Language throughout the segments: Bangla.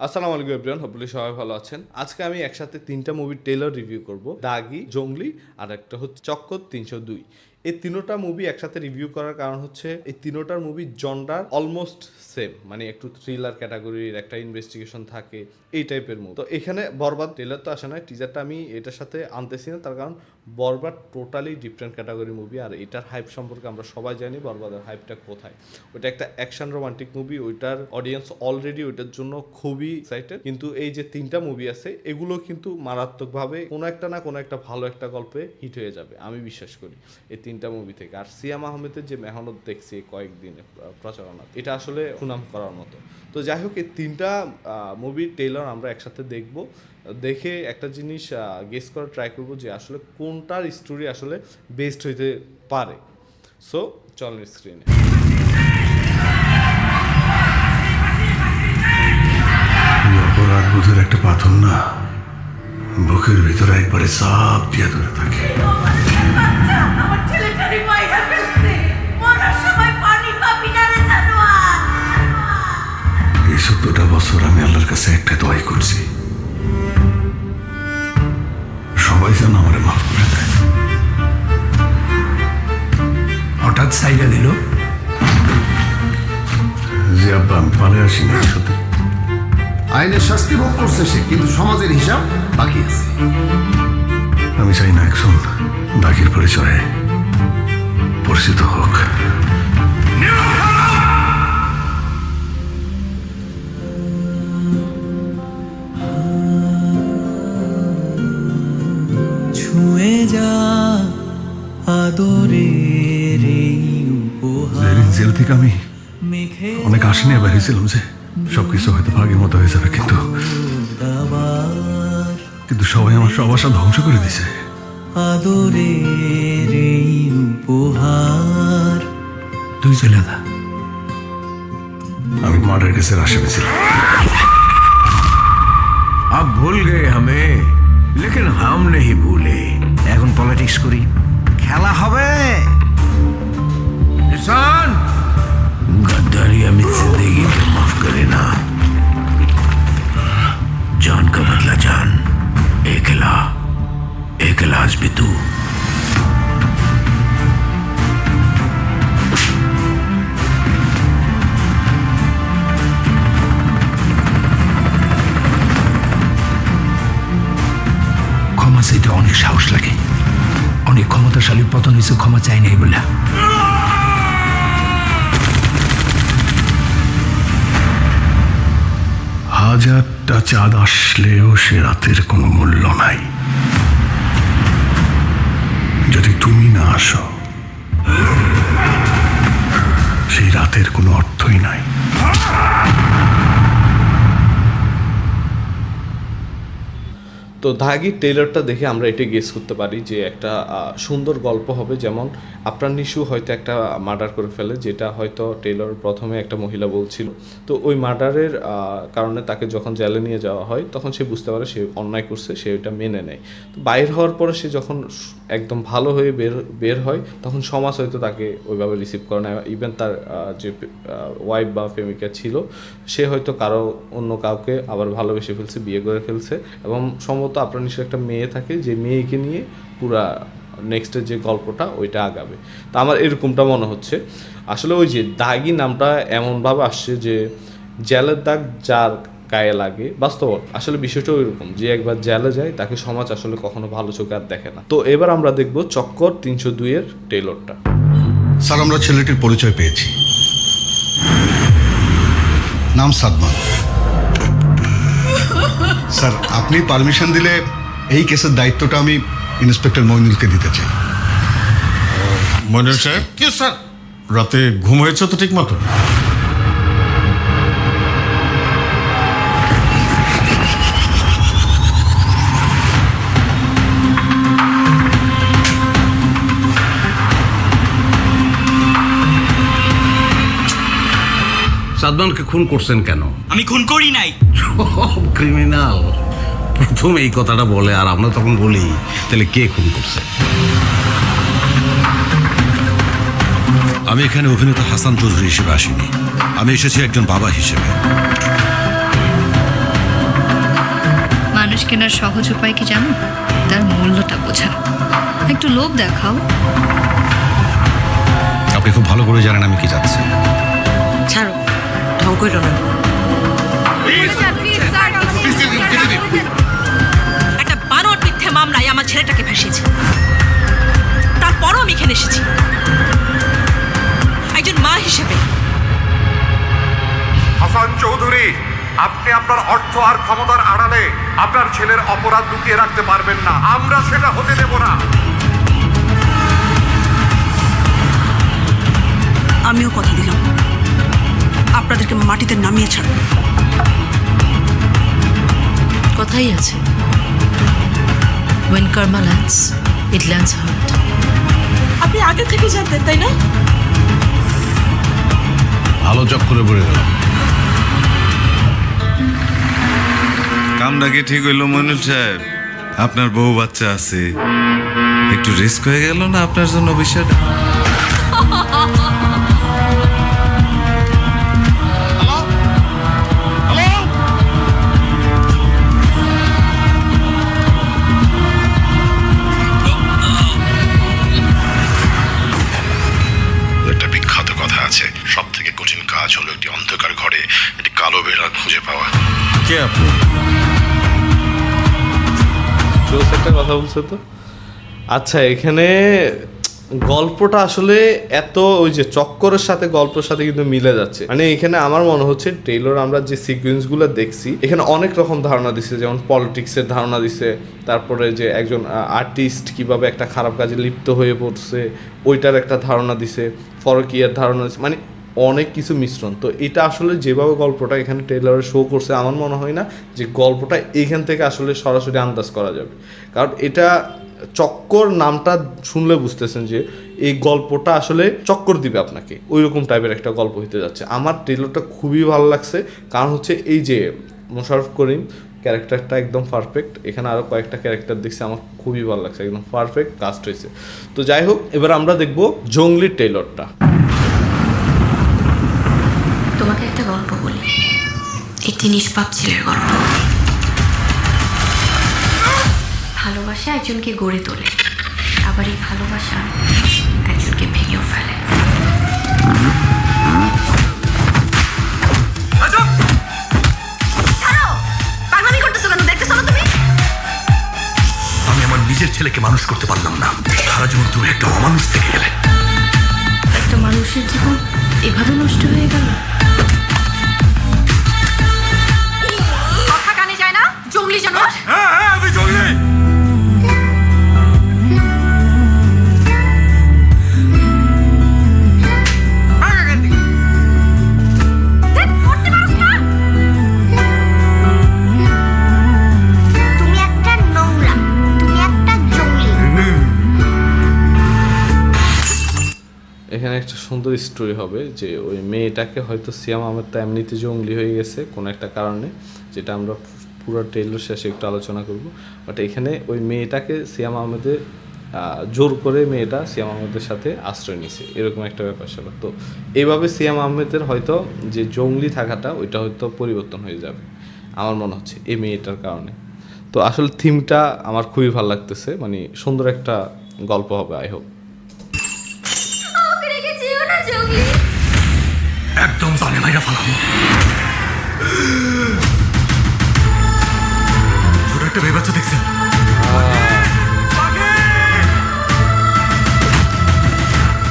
আসসালামু আলাইকুম এভরিওয়ান হপলি সবাই ভালো আছেন। আজকে আমি একসাথে তিনটা মুভির টেলার রিভিউ করব। দাগি, জঙ্গলি, আর একটা হচ্ছে চক্কর তিনশো দুই। এই তিনোটা মুভি একসাথে রিভিউ করার কারণ হচ্ছে এই তিনোটার মুভি জন্ডার অলমোস্ট সেম মানে একটু থ্রিলার ক্যাটাগরির একটা ইনভেস্টিগেশন থাকে, এই টাইপের মুভি তো এখানে বরবাদ ট্রেলার তো আসে না টিজারটা আমি এটার সাথে আনতেছি না, তার কারণ Borbaad totally different category movie আর এটার হাইপ সম্পর্কে আমরা সবাই জানি বরবাদের হাইপটা কোথায়। ওটা একটা অ্যাকশন রোমান্টিক মুভি ওইটার অডিয়েন্স অলরেডি ওইটার জন্য খুবই এক্সাইটেড কিন্তু এই যে তিনটা মুভি আছে, এগুলো কিন্তু মারাত্মকভাবে কোনো একটা না কোনো একটা ভালো একটা গল্পে হিট হয়ে যাবে, আমি বিশ্বাস করি। এই তিনটা মুভি থেকে। আর সিয়াম আহমেদের যে মেহনত দেখছি কয়েকদিনে প্রচারণা, এটা আসলে সুনাম করার মতো। তো যাই হোক, এই তিনটা মুভির টেইলার আমরা একসাথে দেখব। দেখে একটা জিনিস গেস করার ট্রাই করব যে আসলে কোনটার স্টোরি আসলে বেস্ট হইতে পারে। সো চলেন স্ক্রিনে একটা পাথর না, বুকের ভিতরে একবারে চাপ দিয়ে ধরে থাকে। চোদ্দটা বছর আমি আল্লাহর কাছে একটা দোয়াই করছি। সবাই যেন আমার মাফ করে দেয়। হঠাৎ সাইডা দিল, যে আব্বা, আমি পালে আসি না সত্যি আইনের শাস্তি ভোগ করছে সে, কিন্তু সমাজের হিসাব বাকি আছে। আমি চাই না একজন দাগির পরিচয়ে পরিচিত হোক। থেকে আমি অনেক আশা নিয়ে বেরিয়েছিলাম যে সবকিছু হয়তো ভাগের মতো হয়ে যাবে কিন্তু কিন্তু সবাই আমার সব আশা ধ্বংস করে দিছে তুই চলে যা। আমি মার্ডার কেসের আসামি ছিলাম আপ ভুল গে হামে লেকিন হাম নেই ভুলে। এখন পলিটিক্স করি। খেলা হবে। নিশান! চাইতে অনেক সাহস লাগে। অনেক ক্ষমতাশালী পতন হয়েছে ক্ষমা চাই নাই বলে। হাজারটা চাঁদ আসলেও সে রাতের কোনো মূল্য নাই। যদি তুমি না আসো, সেই রাতের কোনো অর্থই নাই। তো দাগি টেইলারটা দেখে আমরা এটা গেস করতে পারি যে একটা সুন্দর গল্প হবে। যেমন আপনার নিশু হয়তো একটা মার্ডার করে ফেলে, যেটা হয়তো টেইলর প্রথমে একটা মহিলা বলছিল। তো ওই মার্ডারের কারণে তাকে যখন জেলে নিয়ে যাওয়া হয়, তখন সে বুঝতে পারে সে অন্যায় করছে, সে ওটা মেনে নেয়। তো বাইর হওয়ার পরে সে যখন একদম ভালো হয়ে বের বের হয়, তখন সমাজ হয়তো তাকে ওইভাবে রিসিভ করে না। ইভেন তার যে ওয়াইফ বা প্রেমিকা ছিল, সে হয়তো কারও অন্য কাউকে আবার ভালোবেসে ফেলছে, বিয়ে করে ফেলছে এবং সম্ভবত আপনার নিশ্চয় একটা মেয়ে থাকে, যে মেয়েকে নিয়ে পুরা নেক্সটের যে গল্পটা, ওইটা আগাবে। তা আমার এরকমটা মনে হচ্ছে। আসলে ওই যে দাগি নামটা এমনভাবে আসছে যে, জেলের দাগ যার গায়ে লাগে, বাস্তব আসলে বিষয়টা ওইরকম, যে একবার জেলে যায়, তাকে সমাজ আসলে কখনো ভালো চোখে আর দেখে না। তো এবার আমরা দেখব চক্কর তিনশো দুইয়ের টেলরটা স্যার, আমরা ছেলেটির পরিচয় পেয়েছি। নাম সাদমান। স্যার আপনি পারমিশন দিলে এই কেসের দায়িত্বটা আমি ইন্সপেক্টর মইনুলকে দিতে চাই। মইনুল সাহেব কি স্যার রাতে ঘুম হয়েছে তো ঠিক মতো? সাদমানকে খুন করছেন কেন? আমি খুন করি নাই। ক্রিমিনাল প্রথম এই কথাটা বলে আর আমরা তখন বলি তাহলে কে খুন করছে? আমি এখানে অভিনেতা হাসান চৌধুরী হিসেবে আসিনি। আমি এসেছি একজন বাবা হিসেবে। মানুষ কেনার সহজ উপায় কি জানো? তার মূল্যটা বোঝা। একটু লোভ দেখাও। আপনি খুব ভালো করে জানেন আমি কি যাচ্ছি ঢং না। একটা বানর মিথ্যে মামলায় আমার ছেলেটাকে ফাঁসিয়েছে। তারপরও আমি এখানে এসেছি। একজন মা হিসেবে। হাসান চৌধুরী আপনি আপনার অর্থ আর ক্ষমতার আড়ালে আপনার ছেলের অপরাধ লুকিয়ে রাখতে পারবেন না। আমরা সেটা হতে দেব না। আমিও কথা দিলাম। আপনাদেরকে মাটিতে নামিয়ে ছাড়ব। কথাই আছে। When karma lands it lands hard আপনি আগে থেকে জানতেন তাই না? ভালো চক্করে পড়ে গেলাম। কামটা কি ঠিক হইল মনুল সাহেব? আপনার বউ বাচ্চা আছে। একটু রিস্ক হয়ে গেল না আপনার জন্য বিষয়টা? বলছে তো? আচ্ছা এখানে গল্পটা আসলে এত ওই যে চক্করের সাথে গল্পের সাথে কিন্তু মিলে যাচ্ছে। মানে এখানে আমার মনে হচ্ছে টেইলর আমরা যে সিকুয়েন্সগুলো দেখছি, এখানে অনেক রকম ধারণা দিছে, যেমন পলিটিক্সের ধারণা দিছে, তারপরে যে একজন আর্টিস্ট কীভাবে একটা খারাপ কাজে লিপ্ত হয়ে পড়ছে, ওইটার একটা ধারণা দিছে, ফরকিয়ার ধারণা মানে অনেক কিছু মিশ্রণ। তো এটা আসলে যেভাবে গল্পটা এখানে টেইলারে শো করছে, আমার মনে হয় না যে গল্পটা এইখান থেকে আসলে সরাসরি আন্দাজ করা যাবে। কারণ এটা চক্কর নামটা শুনলে বুঝতেছেন যে এই গল্পটা আসলে চক্কর দিবে আপনাকে। ওই রকম টাইপের একটা গল্প হইতে যাচ্ছে। আমার ট্রেলারটা খুবই ভালো লাগছে। কারণ হচ্ছে এই যে মোশারফ করিম ক্যারেক্টারটা একদম পারফেক্ট এখানে আরও কয়েকটা ক্যারেক্টার দেখছি, আমার খুবই ভালো লাগছে। একদম পারফেক্ট কাস্ট হয়েছে তো যাই হোক, এবার আমরা দেখব জঙ্গলি টেইলরটা তোমাকে একটা গল্প বলি। একটি নিষ্পাপ ছেলের গল্প। ভালোবাসা একজনকে গড়ে তোলে আবার এই ভালোবাসা একজনকে ভেঙেও ফেলে। তুমি? আমি আমার নিজের ছেলেকে মানুষ করতে পারলাম না। সারা জীবন তুমি একটা অমানুষ থেকে গেলে। একটা মানুষের জীবন এভাবে নষ্ট হয়ে গেল? এখানে একটা সুন্দর স্টোরি হবে যে ওই মেয়েটাকে হয়তো সিয়াম আহমেদ তো এমনিতে জঙ্গলি হয়ে গেছে কোনো একটা কারণে যেটা আমরা পুরো ট্রেলার শেষে একটু আলোচনা করব। বাট এখানে ওই মেয়েটাকে সিয়াম আহমেদের আহ, জোর করে মেয়েটা সিয়াম আহমেদের সাথে আশ্রয় নিছে এরকম একটা ব্যাপার স্যাপার। তো এইভাবে সিয়াম আহমেদের হয়তো যে জঙ্গলি থাকাটা ওইটা হয়তো পরিবর্তন হয়ে যাবে আমার মনে হচ্ছে এই মেয়েটার কারণে। তো আসলে থিমটা আমার খুবই ভালো লাগতেছে মানে সুন্দর একটা গল্প হবে আই হোপ একদম জানে মাইরা ফালাম ছোট একটা মেয়ে বাচ্চা দেখছেন?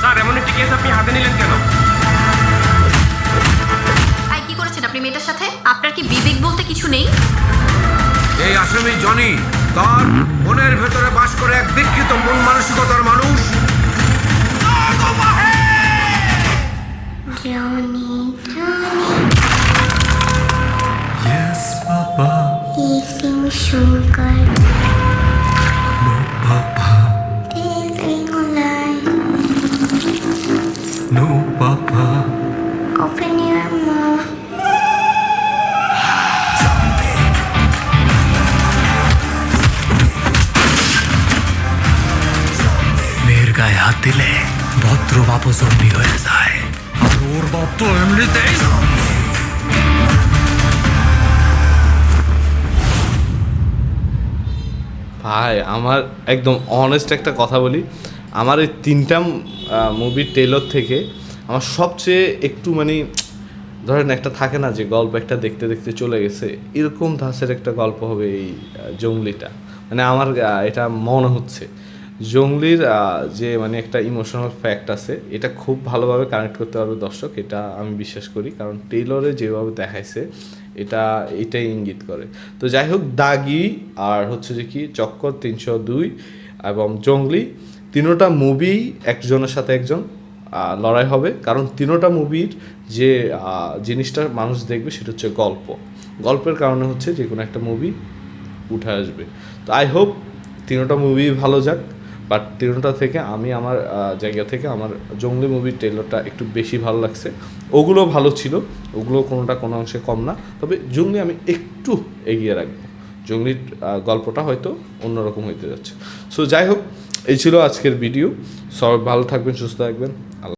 স্যার এমন একটি কেস আপনি হাতে নিলেন কেন? আই কি করেছেন আপনি মেয়েটার সাথে? আপনার কি বিবেক বলতে কিছু নেই? এই আসামি জনি তার মনের ভেতরে বাস করে এক বিকৃত মন মানসিকতার মানুষ। ভদ্র বাপও জম্বি হয়ে যায় ভাই, আমার একদম অনেস্ট একটা কথা বলি। আমার এই তিনটা মুভির টেলর থেকে আমার সবচেয়ে একটু মানে ধরেন একটা থাকে না যে গল্প একটা দেখতে দেখতে চলে গেছে, এরকম ধাঁচের একটা গল্প হবে এই জঙ্গলিটা। মানে আমার এটা মনে হচ্ছে। জঙ্গলির যে মানে একটা ইমোশনাল ফ্যাক্ট আছে, এটা খুব ভালোভাবে কানেক্ট করতে পারবে দর্শক, এটা আমি বিশ্বাস করি। কারণ টেইলরে যেভাবে দেখাইছে, এটা, এটাই ইঙ্গিত করে। তো যাই হোক, দাগি আর হচ্ছে যে কি, চক্কর তিনশো দুই এবং জঙ্গলি, তিনোটা মুভি একজনের সাথে একজন লড়াই হবে। কারণ তিনোটা মুভির যে জিনিসটা মানুষ দেখবে, সেটা হচ্ছে গল্প। গল্পের কারণে হচ্ছে যে কোনো একটা মুভি উঠে আসবে। তো আই হোপ তিনোটা মুভি ভালো যাক। বাট তিনোটা থেকে আমি আমার জায়গা থেকে আমার জঙ্গলি মুভির ট্রেলারটা একটু বেশি ভালো লাগছে। ওগুলো ভালো ছিল, ওগুলো কোনোটা কোনো অংশে কম না। তবে জঙ্গলি আমি একটু এগিয়ে রাখব। জঙ্গলির গল্পটা হয়তো অন্যরকম হইতে যাচ্ছে। সো যাই হোক, এই ছিল আজকের ভিডিও সব ভালো থাকবেন, সুস্থ থাকবেন।